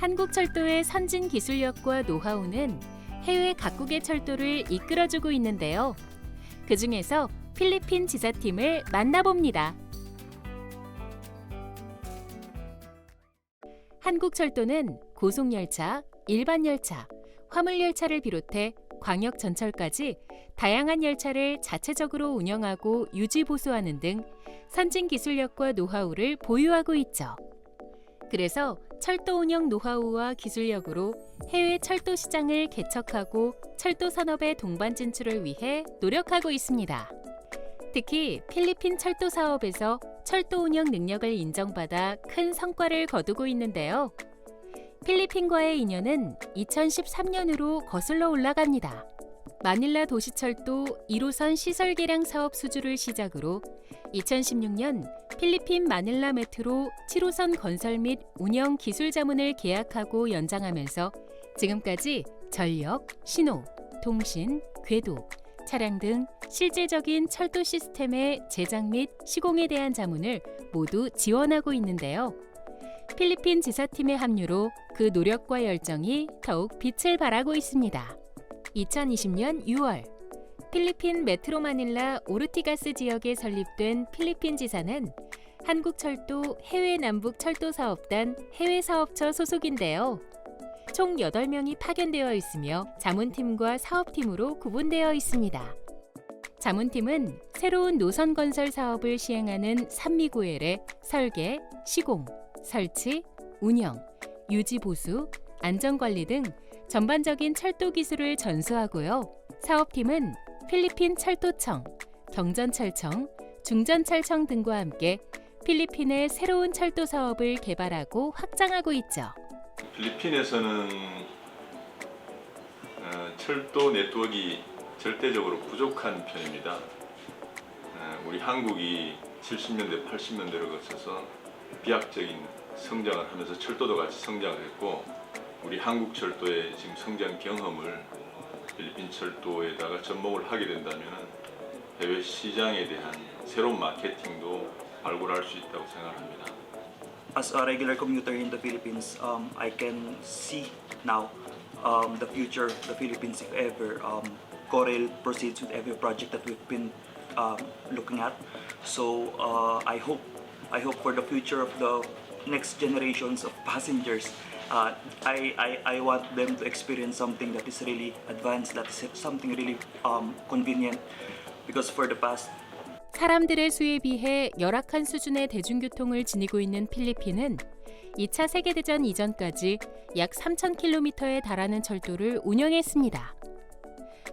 한국철도의 선진 기술력과 노하우는 해외 각국의 철도를 이끌어주고 있는데요. 그 중에서 필리핀 지사팀을 만나봅니다. 한국철도는 고속열차, 일반열차, 화물열차를 비롯해 광역전철까지 다양한 열차를 자체적으로 운영하고 유지 보수하는 등 선진 기술력과 노하우를 보유하고 있죠. 그래서 철도 운영 노하우와 기술력으로 해외 철도 시장을 개척하고 철도 산업의 동반 진출을 위해 노력하고 있습니다. 특히 필리핀 철도 사업에서 철도 운영 능력을 인정받아 큰 성과를 거두고 있는데요. 필리핀과의 인연은 2013년으로 거슬러 올라갑니다. 마닐라 도시철도 1호선 시설 개량 사업 수주를 시작으로 2016년 필리핀 마닐라 메트로 7호선 건설 및 운영 기술 자문을 계약하고 연장하면서 지금까지 전력, 신호, 통신, 궤도, 차량 등 실질적인 철도 시스템의 제작 및 시공에 대한 자문을 모두 지원하고 있는데요. 필리핀 지사팀의 합류로 그 노력과 열정이 더욱 빛을 발하고 있습니다. 2020년 6월 필리핀 메트로 마닐라 오르티가스 지역에 설립된 필리핀 지사는 한국철도 해외 남북 철도 사업단 해외 사업처 소속인데요. 총 8명이 파견되어 있으며 자문팀과 사업팀으로 구분되어 있습니다. 자문팀은 새로운 노선 건설 사업을 시행하는 산미고엘의 설계, 시공, 설치, 운영, 유지 보수, 안전 관리 등 전반적인 철도 기술을 전수하고요. 사업팀은 필리핀 철도청, 경전철청, 중전철청 등과 함께 필리핀의 새로운 철도 사업을 개발하고 확장하고 있죠. 필리핀에서는 어, 철도 네트워크가 절대적으로 부족한 편입니다. 어, 우리 한국이 70년대, 80년대를 거쳐서 비약적인 성장을 하면서 철도도 같이 성장을 했고 우리 한국 철도의 지금 성장 경험을 필리핀 철도에다가 접목을 하게 된다면 해외 시장에 대한 새로운 마케팅도 발굴할 수 있다고 생각합니다. as a regular commuter in the Philippines, um, I can see now um, the future of the Philippines if ever um, Corel proceeds with every project that we've been um, looking at. So uh, I hope, I hope for the future of the next generations of passengers. Uh, I, I, I want them to experience something that is really advanced, that is something really um, convenient. Because for the past 사람들의 수에 비해 열악한 수준의 대중교통을 지니고 있는 필리핀은 2차 세계대전 이전까지 약 3,000km에 달하는 철도를 운영했습니다.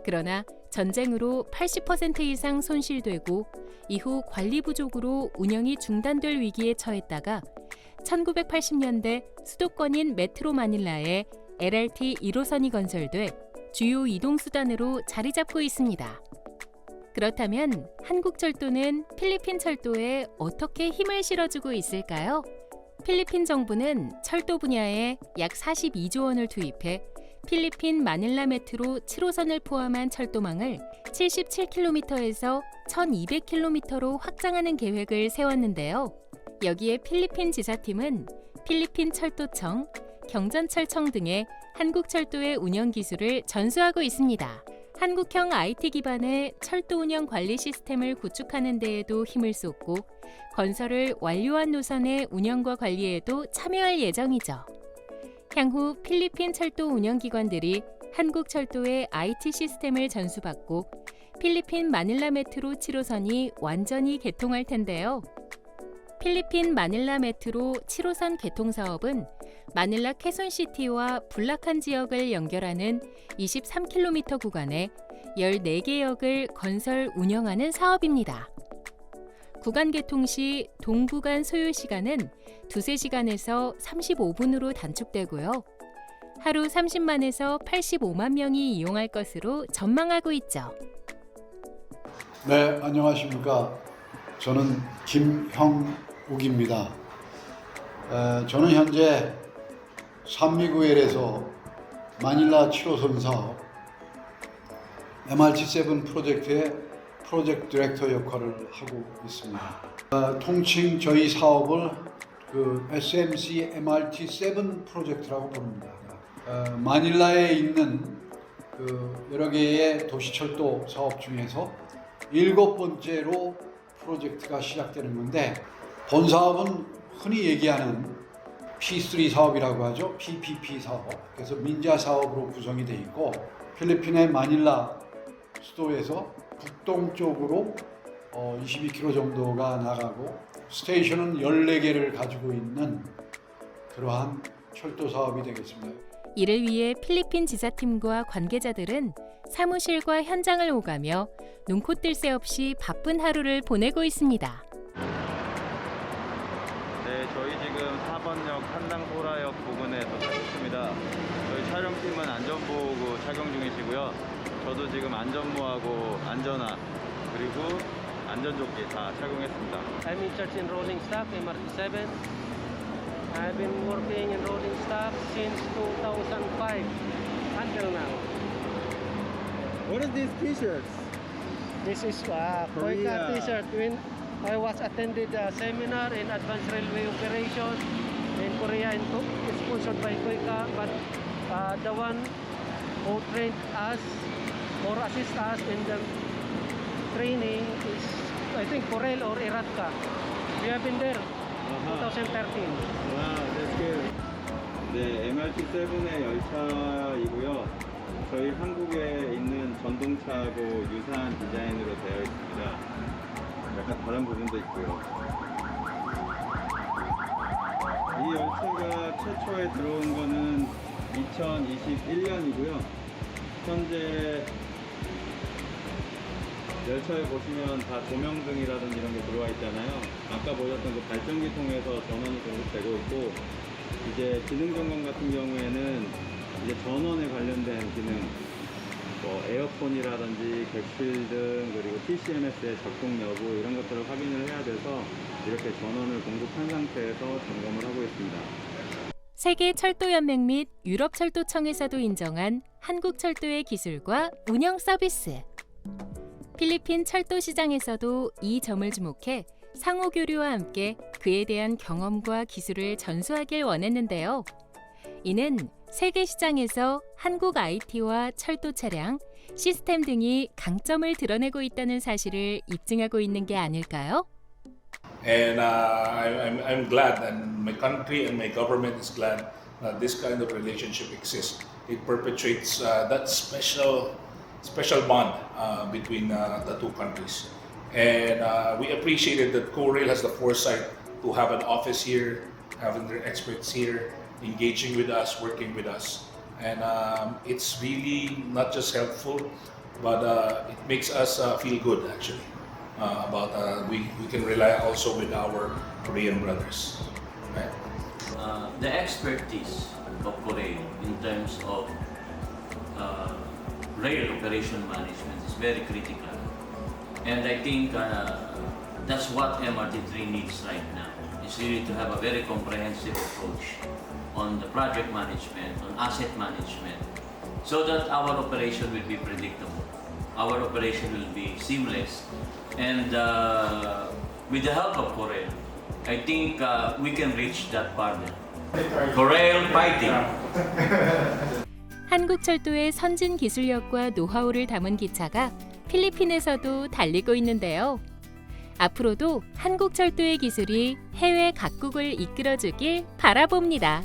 그러나 전쟁으로 80% 이상 손실되고 이후 관리 부족으로 운영이 중단될 위기에 처했다가 1980년대 수도권인 메트로 마닐라에 LRT 1호선이 건설돼 주요 이동수단으로 자리 잡고 있습니다. 그렇다면 한국철도는 필리핀 철도에 어떻게 힘을 실어주고 있을까요? 필리핀 정부는 철도 분야에 약 42조 원을 투입해 필리핀 마닐라 메트로 7호선을 포함한 철도망을 77km에서 1200km로 확장하는 계획을 세웠는데요. 여기에 필리핀 지사팀은 필리핀 철도청, 경전철청 등의 한국철도의 운영 기술을 전수하고 있습니다. 한국형 IT 기반의 철도 운영 관리 시스템을 구축하는 데에도 힘을 쏟고 건설을 완료한 노선의 운영과 관리에도 참여할 예정이죠. 향후 필리핀 철도 운영 기관들이 한국 철도의 IT 시스템을 전수받고 필리핀 마닐라 메트로 7호선이 완전히 개통할 텐데요. 필리핀 마닐라 메트로 7호선 개통 사업은 마닐라 캐손시티와 불락한 지역을 연결하는 23km 구간에 14개 역을 건설 운영하는 사업입니다. 구간 개통 시 동구간 소요 시간은 2, 3시간에서 35분으로 단축되고요. 하루 30만에서 85만 명이 이용할 것으로 전망하고 있죠. 네, 안녕하십니까. 저는 김형 욱입니다. 에, 저는 현재 산미구엘에서 마닐라 7호선 사업 MRT7 프로젝트의 프로젝트 디렉터 역할을 하고 있습니다. 어, 통칭 저희 사업을 그 SMC MRT7 프로젝트라고 부릅니다. 어, 마닐라에 있는 그 여러 개의 도시철도 사업 중에서 일곱 번째로 프로젝트가 시작되는 건데 본 사업은 흔히 얘기하는 P3 사업이라고 하죠. PPP 사업. 그래서 민자 사업으로 구성이 돼 있고 필리핀의 마닐라 수도에서 북동쪽으로 어, 22km 정도가 나가고 스테이션은 14개를 가지고 있는 그러한 철도 사업이 되겠습니다. 이를 위해 필리핀 지사팀과 관계자들은 사무실과 현장을 오가며 눈코 뜰 새 없이 바쁜 하루를 보내고 있습니다. 네, 저희 지금 4번역 한당보라역 부근에 도착했습니다. 저희 촬영팀은 안전보호구 착용 중이시고요. 저도 지금 안전모하고 안전화 그리고 안전조끼 다 착용했습니다. I'm in charge in rolling stock, MRT7. I've been working in rolling stock since 2005 until now. What is these t-shirts? This is uh, Korea. Koika t-shirt. I was attended a seminar in advanced railway operation in Korea and sponsored by Koika, but uh, the one who trained us or assist us in the training is I think Corel or Iratka. We have been there 2013. 와, that's good. 네, MRT7의 열차이고요. 저희 한국에 있는 전동차하고 유사한 디자인으로 되어 있습니다. 약간 다른 부분도 있고요. 이 열차가 최초에 들어온 거는 2021년이고요. 현재 열차에 보시면 다 조명등이라든지 이런 게 들어와 있잖아요. 아까 보셨던 그 발전기 통해서 전원이 공급되고 있고, 이제 기능 점검 같은 경우에는 이제 전원에 관련된 기능, 뭐 에어컨이라든지 객실 등 그리고 TCMS의 작동 여부 이런 것들을 확인을 해야 돼서 이렇게 전원을 공급한 상태에서 점검을 하고 있습니다. 세계 철도 연맹 및 유럽 철도청에서도 인정한 한국 철도의 기술과 운영 서비스. 필리핀 철도 시장에서도 이 점을 주목해 상호 교류와 함께 그에 대한 경험과 기술을 전수하길 원했는데요. 이는 세계 시장에서 한국 IT와 철도 차량, 시스템 등이 강점을 드러내고 있다는 사실을 입증하고 있는 게 아닐까요? And uh, I- I'm, I'm glad, and my country and my government is glad that this kind of relationship exists. It perpetuates uh, that special, special bond uh, between uh, the two countries. And uh, we appreciated that CoRail has the foresight to have an office here, having their experts here, engaging with us, working with us. And um, it's really not just helpful, but uh, it makes us uh, feel good actually uh, about uh, we, we can rely also with our Korean brothers. Right? uh, the expertise of Korea in terms of uh, rail operation management is very critical. And I think that's what MRT3 needs right now. It's really to have a very comprehensive approach on the project management, on asset management, so that our operation will be predictable. Our operation will be seamless. And uh, with the help of Korea, I think uh, we can reach that part. Korea fighting. 한국 철도의 선진 기술력과 노하우를 담은 기차가 필리핀에서도 달리고 있는데요. 앞으로도 한국 철도의 기술이 해외 각국을 이끌어주길 바라봅니다.